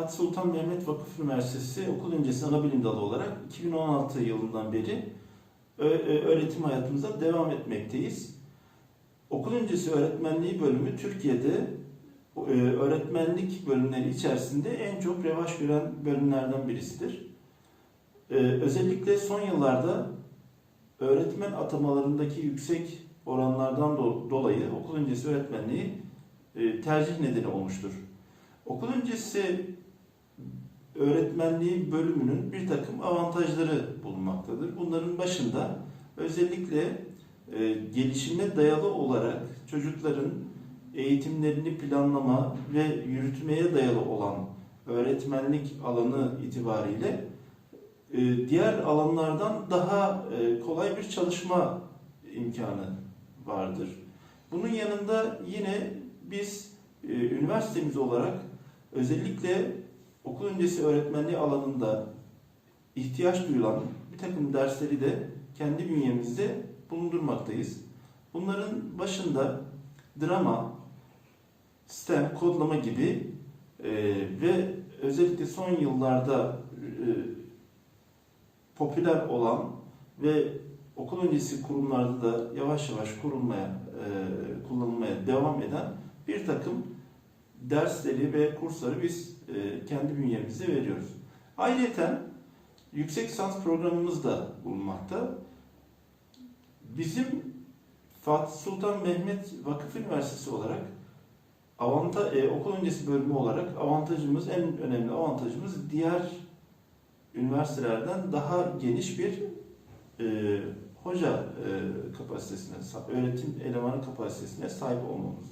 Sultan Mehmet Vakıf Üniversitesi okul öncesi ana bilim dalı olarak 2016 yılından beri öğretim hayatımıza devam etmekteyiz. Okul öncesi öğretmenliği bölümü Türkiye'de e, öğretmenlik bölümleri içerisinde en çok revaç gören bölümlerden birisidir. E, Özellikle son yıllarda öğretmen atamalarındaki yüksek oranlardan do- dolayı okul öncesi öğretmenliği e, tercih nedeni olmuştur. Okul öncesi öğretmenliği bölümünün bir takım avantajları bulunmaktadır. Bunların başında özellikle e, gelişime dayalı olarak çocukların eğitimlerini planlama ve yürütmeye dayalı olan öğretmenlik alanı itibariyle e, diğer alanlardan daha e, kolay bir çalışma imkanı vardır. Bunun yanında yine biz e, üniversitemiz olarak özellikle okul öncesi öğretmenliği alanında ihtiyaç duyulan bir takım dersleri de kendi bünyemizde bulundurmaktayız. Bunların başında drama, STEM, kodlama gibi e, ve özellikle son yıllarda e, popüler olan ve okul öncesi kurumlarda da yavaş yavaş kurulmaya, e, kullanılmaya devam eden bir takım dersleri ve kursları biz e, kendi bünyemizde veriyoruz. Ayrıca yüksek lisans programımız da bulunmakta. Bizim Fatih Sultan Mehmet Vakıf Üniversitesi olarak avanta, e, okul öncesi bölümü olarak avantajımız, en önemli avantajımız diğer üniversitelerden daha geniş bir e, hoca e, kapasitesine, öğretim elemanı kapasitesine sahip olmamız.